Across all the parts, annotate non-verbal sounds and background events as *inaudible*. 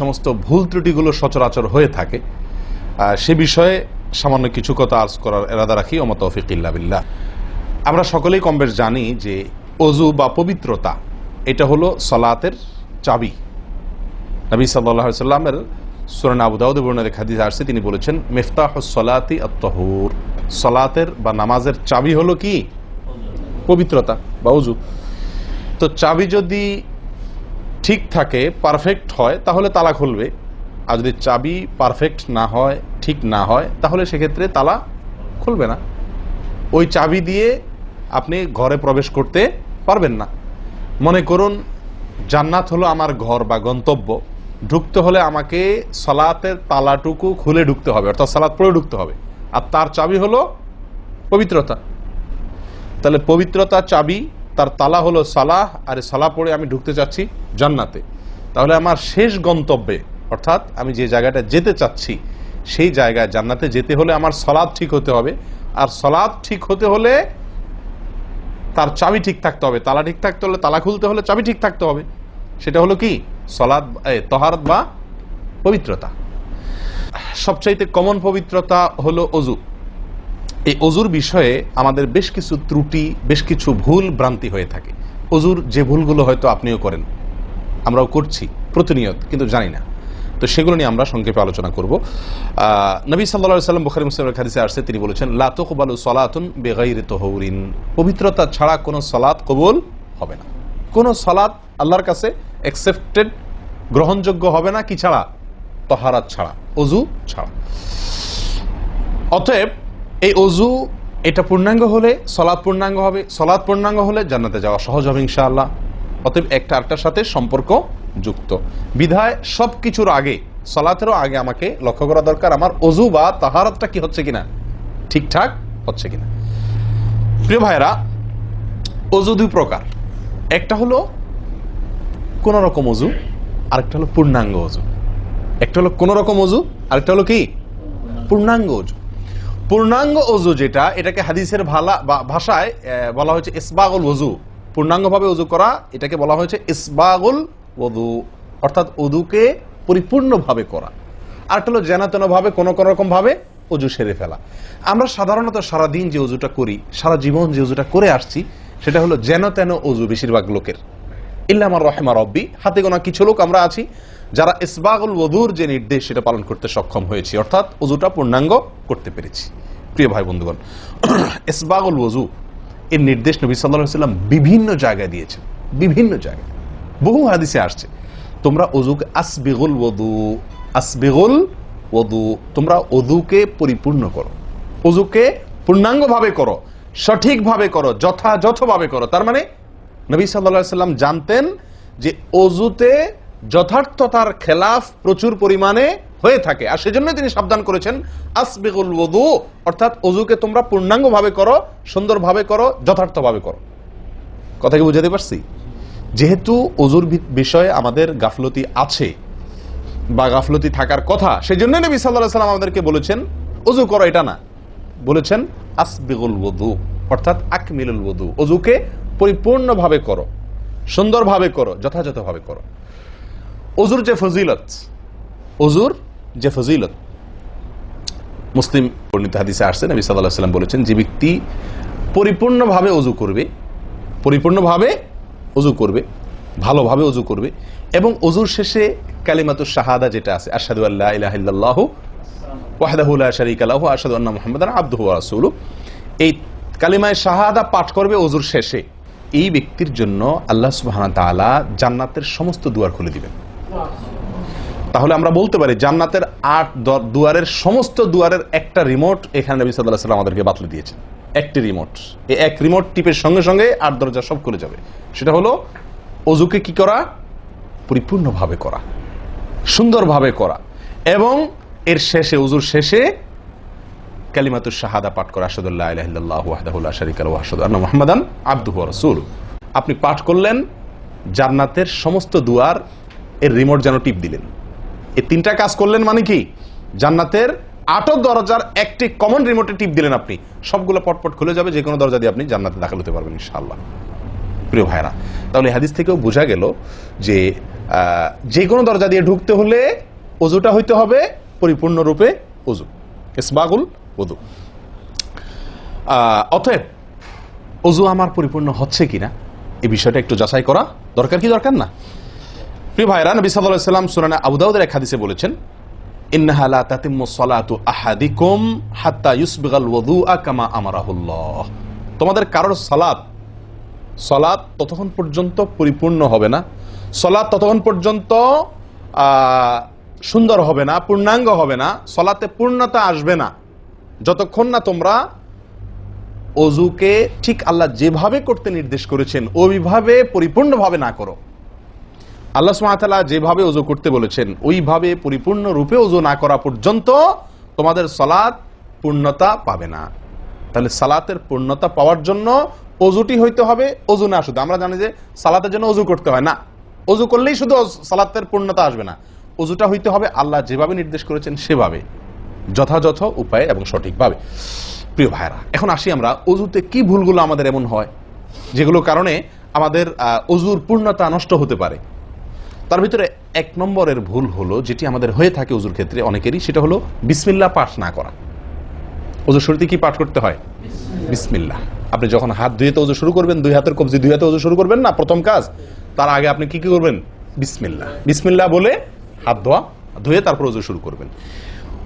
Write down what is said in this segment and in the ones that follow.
সমস্ত ভুল ত্রুটিগুলো সচরাচর হয়ে থাকে। সে বিষয়ে সামান্য কিছু কথা আর্জ করার এরাদা রাখি অমত বিল্লাহ। আমরা সকলেই কম জানি যে অজু বা পবিত্রতা, এটা হলো সলাতের চাবি। নবী সাল্লাহ সাল্লামের সুরান আবু দাউদ বর্ণের হাদিস আসছে, তিনি বলেছেন মিফতাহ সলাতি আত্মহুর সলাতের বা নামাজের চাবি হলো কি? পবিত্রতা বা অজু। তো চাবি যদি ঠিক থাকে পারফেক্ট হয়, তাহলে তালা খুলবে। আর যদি চাবি পারফেক্ট না হয়, ঠিক না হয়, তাহলে সেক্ষেত্রে তালা খুলবে না। ওই চাবি দিয়ে আপনি ঘরে প্রবেশ করতে পারবেন না। মনে করুন, জান্নাত হলো আমার ঘর বা গন্তব্য। ঢুকতে হলে আমাকে সালাতের তালাটুকু খুলে ঢুকতে হবে, অর্থাৎ সালাত পড়ে ঢুকতে হবে। আর তার চাবি হলো পবিত্রতা। তাহলে পবিত্রতা চাবি তার তালা হলো সালাহ, আর সালা পড়ে আমি ঢুকতে চাচ্ছি জান্নাতে। তাহলে আমার শেষ গন্তব্যে, অর্থাৎ আমি যে জায়গাটা যেতে চাচ্ছি, সেই জায়গায় জান্নাতে যেতে হলে আমার সলাদ ঠিক হতে হবে। আর সলাদ ঠিক হতে হলে তার চাবি ঠিক থাকতে হবে। তালা ঠিক থাকতে হলে তালা খুলতে হলে চাবি ঠিক থাকতে হবে। সেটা হলো কি? সলাদ তহারত বা পবিত্রতা। সবচাইতে কমন পবিত্রতা হলো অজু এই অজুর বিষয়ে আমাদের বেশ কিছু ত্রুটি, বেশ কিছু ভুল ভ্রান্তি হয়ে থাকে। অজুর যে ভুলগুলো হয়তো আপনিও করেন, আমরাও করছি, প্রতিনিয়ত, কিন্তু জানি না। তো সেগুলো নিয়ে আমরা সংক্ষেপে আলোচনা করব। নবী সাল্লা সাল্লাম বুখারি মুসলিমের খাদিসে আসছে, তিনি বলেছেন লাতকবালু সলাতুন বেগাইর তহরিন। পবিত্রতা ছাড়া কোনো সলাৎ কবুল হবে না। কোনো সলাৎ আল্লাহর কাছে অ্যাকসেপ্টেড গ্রহণযোগ্য হবে না, কি ছাড়া? তহারাত ছাড়া, অজু ছাড়া। অতএব এই অজু, এটা পূর্ণাঙ্গ হলে সলাদ পূর্ণাঙ্গ হবে সলাদ পূর্ণাঙ্গ হলে জান্নাতে যাওয়া সহজ হবে ইনশাআল্লাহ। অতএব একটা আরেকটার সাথে সম্পর্ক যুক্ত। বিধায় সব কিছুর আগে, সলাতেরও আগে আমাকে লক্ষ্য করা দরকার, আমার অজু বা তাহারতটা কি হচ্ছে কিনা? ঠিকঠাক হচ্ছে কিনা? প্রিয় ভাইরা অজু দুই প্রকার। একটা হলো কোন রকম অজু, আরেকটা হলো পূর্ণাঙ্গ অজু। একটা হলো কোন রকম অজু, আরেকটা হলো কি? পূর্ণাঙ্গ অজু। পূর্ণাঙ্গ অজু যেটা, এটাকে হাদিসের ভালা ভাষায় বলা হয়েছে ইসবাগুল ওজু পূর্ণাঙ্গভাবে অজু করা, এটাকে বলা হয়েছে ইসবাগুল ওদু অর্থাৎ অদুকে পরিপূর্ণভাবে করা। আর একটা হলো যেনতেনভাবে কোনো কোনো রকম ভাবে অজু সেরে ফেলা। আমরা সাধারণত সারাদিন যে অজুটা করি, সারা জীবন যে অজুটা করে আসছি, সেটা হলো যেন তেন অজু বেশিরভাগ লোকের। ইল্লামার রহেমা রব্বি। হাতে গোনা কিছু লোক আমরা আছি যারা ইসবাগুল ওদুর যে নির্দেশ সেটা পালন করতে সক্ষম হয়েছি, অর্থাৎ অজুটা পূর্ণাঙ্গ করতে পেরেছি। প্রিয় ভাই বন্ধুগণ, *clears throat* ইসবাগুল ওজু এর নির্দেশ নবী সাল্লাহ সাল্লাম বিভিন্ন জায়গায় দিয়েছেন। বিভিন্ন জায়গায়। বহু হাদিসে আসছে, তোমরা অজুকে আসবিগুল ওদু আসবিগুল ওদু তোমরা অদুকে পরিপূর্ণ করো। অজুকে পূর্ণাঙ্গভাবে করো, সঠিকভাবে করো, যথাযথভাবে করো। তার মানে নবী সাল্লা সাল্লাম জানতেন যে অজুতে যথার্থতার খেলাফ প্রচুর পরিমাণে হয়ে থাকে। আর সেজন্য তিনি সাবধান করেছেন আসবিগুল ওদু অর্থাৎ অজুকে তোমরা পূর্ণাঙ্গভাবে করো, সুন্দরভাবে করো, যথার্থভাবে করো। কথা কি বুঝাতে পারছি? যেহেতু অজুর বিষয়ে আমাদের গাফলতি আছে বা গাফলতি থাকার কথা সেই জন্য নবী সাল্লাহ সাল্লাম আমাদেরকে বলেছেন, অজু করো, এটা না। বলেছেন আসবিগুল ওদু অর্থাৎ আকমিলুল ওদু অজুকে পরিপূর্ণভাবে করো, সুন্দরভাবে করো, যথাযথভাবে করো। অজুর যে ফজিলত অজুর যে ফজিলত। মুসলিম বর্ণিত হাদিসে আসছে, নবী সাল্লাহ সাল্লাম বলেছেন, যে ব্যক্তি পরিপূর্ণভাবে অজু করবে, পরিপূর্ণভাবে অজু করবে, ভালোভাবে অজু করবে, এবং অজুর শেষে কালিমাতুর শাহাদা যেটা আছে আসাদু আল্লাহ ইলাহ ইল্লাল্লাহ ওয়াহদাহু লা শারীকা লাহু আশহাদু আন্না মুহাম্মাদান আবদুহু ওয়া রাসূলুহু। এই কালিমায় শাহাদা পাঠ করবে অজুর শেষে। এই ব্যক্তির জন্য আল্লাহ ওয়া জান্নাতের সমস্ত দুয়ার খুলে দিবেন। তাহলে আমরা বলতে পারি জান্নাতের আট দুয়ারের সমস্ত দুয়ারের একটা রিমোট এখানে নবী সাল্লাহ সাল্লাম আমাদেরকে বাতলে দিয়েছেন। একটি রিমোট এই এক রিমোট টিপের সঙ্গে সঙ্গে আট দরজা সব খুলে যাবে। সেটা হলো অজুকে কি করা? পরিপূর্ণভাবে করা। সুন্দরভাবে করা। এবং এর শেষে, অজুর শেষে কালিমাতুর শাহাদা পাঠ করা আসাদুল্লাহ আবদুহু ওয়া আপনি পাঠ করলেন, জান্নাতের সমস্ত দুয়ার এর রিমোট যেন টিপ দিলেন। এই তিনটা কাজ করলেন মানে কি? জান্নাতের আটক দরজার একটি কমন রিমোটে টিপ দিলেন আপনি। সবগুলো পটপট খুলে যাবে যে কোনো দরজা দিয়ে আপনি জান্নাতে দাখিল হতে পারবেন ইনশাআল্লাহ। প্রিয় ভাইরা তাহলে হাদিস থেকেও বোঝা গেল যে যে কোনো দরজা দিয়ে ঢুকতে হলে অজুটা হইতে হবে পরিপূর্ণরূপে অজু ইসবাগুল আহ, অতএব অজু আমার পরিপূর্ণ হচ্ছে কিনা এই বিষয়টা একটু যাচাই করা দরকার কি দরকার না? প্রিয় ভাইরা নবী আলাইহি সাল্লাম সুরানা আবু দাউদের এক হাদিসে বলেছেন ইন্নাহা লা তাতিম্মু সালাতু আহাদিকুম হাত্তা ইউসবিগাল কামা আমারাহুল্লাহ। তোমাদের কারোর সালাত সালাত ততক্ষণ পর্যন্ত পরিপূর্ণ হবে না সালাত ততক্ষণ পর্যন্ত সুন্দর হবে না পূর্ণাঙ্গ হবে না সলাতে পূর্ণতা আসবে না। যতক্ষণ না তোমরা অজুকে ঠিক আল্লাহ যেভাবে করতে নির্দেশ করেছেন, ওইভাবে পরিপূর্ণভাবে না করো। আল্লাহ সুমাতালা যেভাবে অজু করতে বলেছেন, ওইভাবে পরিপূর্ণ রূপে অজু না করা পর্যন্ত তোমাদের সালাত পূর্ণতা পাবে না। তাহলে সালাতের পূর্ণতা পাওয়ার জন্য অজুটি হইতে হবে, অজু না শুধু। আমরা জানি যে সালাতের জন্য অজু করতে হয় না। অজু করলেই শুধু সালাতের পূর্ণতা আসবে না। অজুটা হইতে হবে আল্লাহ যেভাবে নির্দেশ করেছেন সেভাবে। যথাযথ উপায়ে এবং সঠিকভাবে। প্রিয় ভাইরা এখন আসি আমরা অজুতে কি ভুলগুলো আমাদের এমন হয় যেগুলো কারণে আমাদের অজুর পূর্ণতা নষ্ট হতে পারে। তার ভিতরে এক নম্বরের ভুল হলো, যেটি আমাদের হয়ে থাকে অজুর ক্ষেত্রে অনেকেরই, সেটা হলো বিসমিল্লা পাঠ না করা। অজুর শুরুতে কি পাঠ করতে হয়? বিসমিল্লাহ আপনি যখন হাত ধুয়ে তো অজু শুরু করবেন, দুই হাতের কবজি, দুই হাতে অজু শুরু করবেন না, প্রথম কাজ, তার আগে আপনি কি কি করবেন? বিসমিল্লাহ বিসমিল্লাহ বলে হাত ধোয়া, ধুয়ে তারপর অজু শুরু করবেন।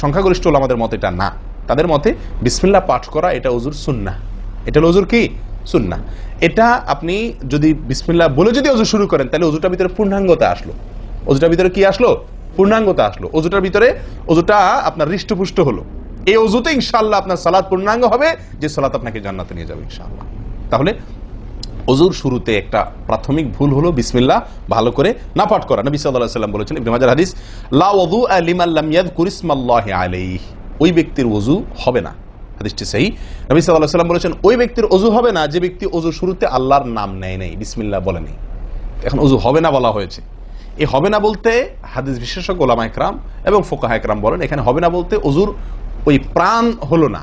সংখ্যাগরিষ্ঠ আমাদের মতে এটা না। তাদের মতে বিসমিল্লাহ পাঠ করা এটা অজুর সুন্না এটা অজুর কি? সুন্না এটা আপনি যদি বিসমিল্লাহ বলে যদি অজু শুরু করেন, তাহলে অজুটার ভিতরে পূর্ণাঙ্গতা আসলো। অজুটার ভিতরে কি আসলো? পূর্ণাঙ্গতা আসলো। অজুটার ভিতরে অজুটা আপনার হৃষ্টপুষ্ট হলো। এই অজুতে ইনশাল্লাহ আপনার সালাদ পূর্ণাঙ্গ হবে, যে সালাত আপনাকে জান্নাতে নিয়ে যাবে ইনশাআল্লাহ। তাহলে অজুর শুরুতে একটা প্রাথমিক ভুল হলো, বিসমিল্লাহ, ভালো করে না পাঠ করা। নবী সাল্লাল্লাহু সাল্লাম বলেছেন, ইবনে মাজাহ হাদিস, লা ওযু লিমান লাম ইয়াযকুর ইসমাল্লাহি আলাইহি। ওই ব্যক্তির ওযু হবে না। হাদিসটি সহি। নবী সাল্লাল্লাহু সাল্লাম বলেছেন, ওই ব্যক্তির ওযু হবে না, যে ব্যক্তি ওযু শুরুতে আল্লাহর নাম নেয় নাই। বিসমিল্লাহ বলে নেই। এখন ওযু হবে না বলা হয়েছে। এই হবে না বলতে হাদিস বিশেষজ্ঞ ওলামা একরাম এবং ফোকাহা একরাম বলেন, এখানে হবে না বলতে অজুর ওই প্রাণ হলো না।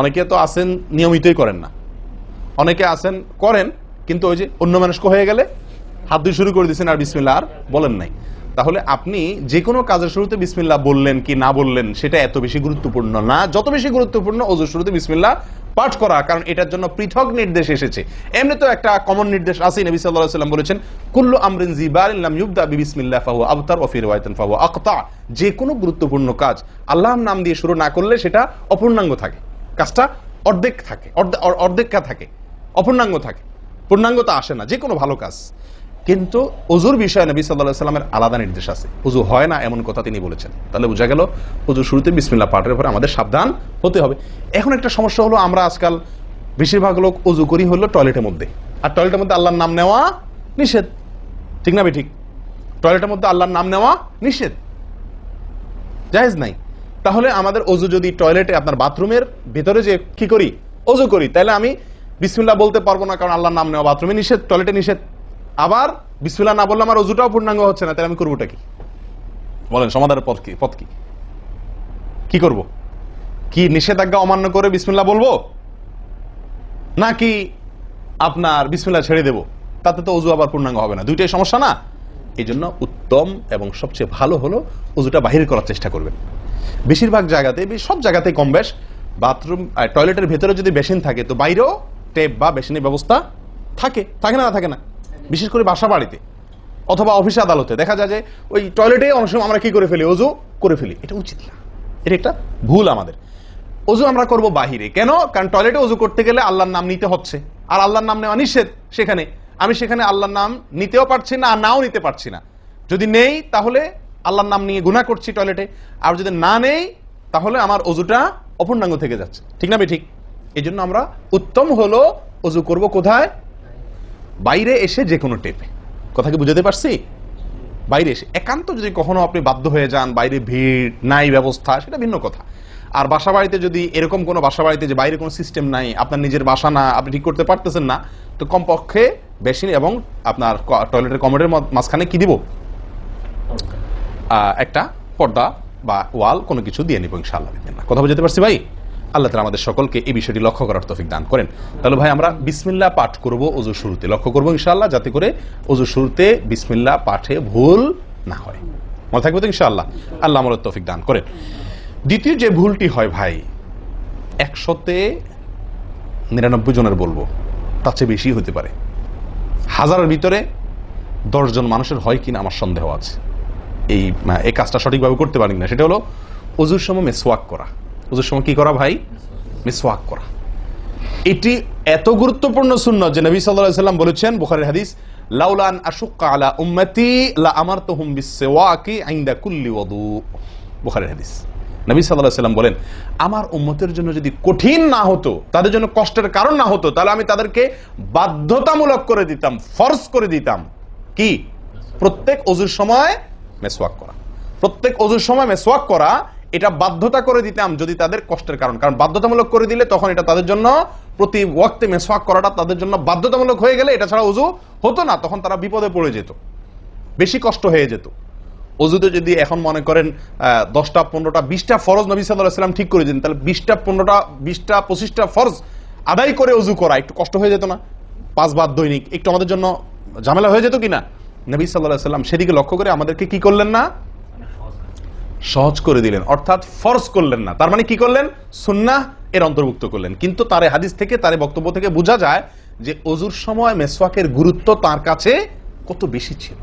অনেকে তো আছেন, নিয়মিতই করেন না। অনেকে আছেন, করেন, কিন্তু ওই যে অন্য মানুষ হয়ে গেলে হাত দিয়ে শুরু করে দিয়েছেন আর বিসমিল্লা আর বলেন নাই। তাহলে আপনি যে কোনো কাজের শুরুতে বিসমিল্লা বললেন কি না বললেন, সেটা এত বেশি গুরুত্বপূর্ণ না। যত বেশি গুরুত্বপূর্ণ অজুর শুরুতে বিসমিল্লা পাঠ করা, কারণ এটার জন্য পৃথক নির্দেশ এসেছে। এমনি তো একটা কমন নির্দেশ আছে নবী আলাইহি সাল্লাম বলেছেন, কুল্লু আমরিন জিবারিন লাম ইউবদা বিবিসমিল্লাহ ফাহু আবতার ওয়া ফি রিওয়ায়াতিন ফাহু আকতা যে কোনো গুরুত্বপূর্ণ কাজ আল্লাহর নাম দিয়ে শুরু না করলে সেটা অপূর্ণাঙ্গ থাকে। কাজটা অর্ধেক থাকে, অর্ধে- অর- থাকে, অপূর্ণাঙ্গ থাকে। পূর্ণাঙ্গতা আসে না যে কোনো ভালো কাজ। কিন্তু অজুর বিষয়ে নবী সাল্লাহ সাল্লামের আলাদা নির্দেশ আছে। অজু হয় না এমন কথা তিনি বলেছেন। তাহলে বোঝা গেল অজু শুরুতে বিসমিল্লা পাঠের পরে আমাদের সাবধান হতে হবে। এখন একটা সমস্যা হলো, আমরা আজকাল বেশিরভাগ লোক অজু করি হলো টয়লেটের মধ্যে। আর টয়লেটের মধ্যে আল্লাহর নাম নেওয়া নিষেধ। ঠিক না ঠিক। টয়লেটের মধ্যে আল্লাহর নাম নেওয়া নিষেধ। জায়েজ নাই। তাহলে আমাদের অজু যদি টয়লেটে আপনার বাথরুমের ভেতরে যে কি করি? অজু করি। তাহলে আমি বিসমিল্লাহ বলতে পারব না, কারণ আল্লাহর নাম নেওয়া বাথরুমে নিষেধ টয়লেটে নিষেধ। আবার বিসমিল্লাহ না বললে আমার অজুটাও পূর্ণাঙ্গ হচ্ছে না, তাহলে আমি করবোটা কি? বলেন, সমাধানের পথ কি? পথ কি? কি করব? কি নিষেধাজ্ঞা অমান্য করে বিসমিল্লাহ বলব? নাকি আপনার বিসমিল্লাহ ছেড়ে দেব? তাতে তো অজু আবার পূর্ণাঙ্গ হবে না। দুইটাই সমস্যা না? এই জন্য উত্তম এবং সবচেয়ে ভালো হলো অজুটা বাহির করার চেষ্টা করবেন। বেশিরভাগ জায়গাতে সব জায়গাতে কম বেশ। বাথরুম টয়লেটের ভেতরে যদি বেসিন থাকে, তো বাইরেও টেপ বা বেসিনের ব্যবস্থা থাকে। থাকে না না, থাকে না। বিশেষ করে বাসা বাড়িতে অথবা অফিস আদালতে। দেখা যায় যে ওই টয়লেটে অনেক সময় আমরা কি করে ফেলি? অজু করে ফেলি। এটা উচিত না। এটা একটা ভুল আমাদের। অজু আমরা করব বাহিরে। কেন? কারণ টয়লেটে অজু করতে গেলে আল্লাহর নাম নিতে হচ্ছে। আর আল্লাহর নাম নেওয়া নিষেধ সেখানে। আমি সেখানে আল্লাহর নাম নিতেও পারছি না, আর নাও নিতে পারছি না। যদি নেই, তাহলে আল্লাহর নাম নিয়ে গুণা করছি টয়লেটে আর যদি না নেই, তাহলে আমার অজুটা অপূর্ণাঙ্গ থেকে যাচ্ছে। ঠিক না ঠিক এই জন্য আমরা উত্তম হলো অজু করব কোথায়? বাইরে এসে যে কোনো টেপে কথা কি বুঝাতে পারছি? বাইরে এসে। একান্ত যদি কখনো আপনি বাধ্য হয়ে যান, বাইরে ভিড়, নাই ব্যবস্থা, সেটা ভিন্ন কথা। আর বাসা বাড়িতে যদি এরকম কোনো বাসা বাড়িতে যে বাইরে কোনো সিস্টেম নাই, আপনার নিজের বাসা না, আপনি ঠিক করতে পারতেছেন না, তো কমপক্ষে বেশি এবং আপনার টয়লেটের কমোডের মাঝখানে কি দিব? একটা পর্দা বা ওয়াল কোনো কিছু দিয়ে নিব ইনশাআল্লাহ। কথা বুঝতে পারছি ভাই? আল্লাহ তালা আমাদের সকলকে এই বিষয়টি লক্ষ্য করার তফিক দান করেন। তাহলে ভাই, আমরা বিসমিল্লাহ পাঠ করব অজু শুরুতে। লক্ষ্য করব ইনশাআল্লাহ যাতে করে অজু শুরুতে বিসমিল্লাহ পাঠে ভুল না হয়। মনে থাকবে তো ইনশাআল্লাহ? আল্লাহ আমাদের তফিক দান করেন। দ্বিতীয় যে ভুলটি হয় ভাই, একশোতে নিরানব্বই জনের বলব, তার চেয়ে বেশি হতে পারে। হাজারের ভিতরে দশজন মানুষের হয় কিনা আমার সন্দেহ আছে। এই এই কাজটা সঠিকভাবে করতে পারি না সেটা হলো অজুর সময় মেসওয়াক করা। অজুর সময় কি করা ভাই? মেসওয়াক করা। এটি এত গুরুত্বপূর্ণ শূন্য যে নবী আলাইহি সাল্লাম বলেছেন, বুখারীর হাদিস লাউলান আশুক্কা আলা উম্মতি লা আমারতুহুম বিসওয়াকি ইনদা কুল্লি ওযু বুখারীর হাদিস। নবী আলাইহি সাল্লাম বলেন, আমার উম্মতের জন্য যদি কঠিন না হতো, তাদের জন্য কষ্টের কারণ না হতো, তাহলে আমি তাদেরকে বাধ্যতামূলক করে দিতাম ফরজ করে দিতাম। কি? প্রত্যেক অজুর সময় মেসওয়াক করা। প্রত্যেক অজুর সময় মেসওয়াক করা, এটা বাধ্যতা করে দিতাম যদি তাদের কষ্টের কারণ। কারণ বাধ্যতামূলক করে দিলে তখন এটা তাদের জন্য প্রতি ওয়াক্তে মেসওয়াক করাটা তাদের জন্য বাধ্যতামূলক হয়ে গেলে এটা ছাড়া অজু হতো না, তখন তারা বিপদে পড়ে যেত। বেশি কষ্ট হয়ে যেত। অজুতে যদি এখন মনে করেন দশটা, পনেরোটা, বিশটা ফরজ নবী সাল্লাম ঠিক করে দিন তাহলে বিশটা, পনেরোটা, বিশটা, পঁচিশটা ফরজ আদায় করে অজু করা, একটু কষ্ট হয়ে যেত না? পাঁচবার দৈনিক, একটু আমাদের জন্য ঝামেলা হয়ে যেত কিনা? নবী সাল্লাহ সাল্লাম সেদিকে লক্ষ্য করে আমাদেরকে কি করলেন না? সহজ করে দিলেন, অর্থাৎ ফরজ করলেন না। তার মানে কি করলেন? সুন্না এর অন্তর্ভুক্ত করলেন। কিন্তু তার হাদিস থেকে, তার বক্তব্য থেকে বোঝা যায় যে অজুর সময় মেসওয়াকের গুরুত্ব তার কাছে কত বেশি ছিল।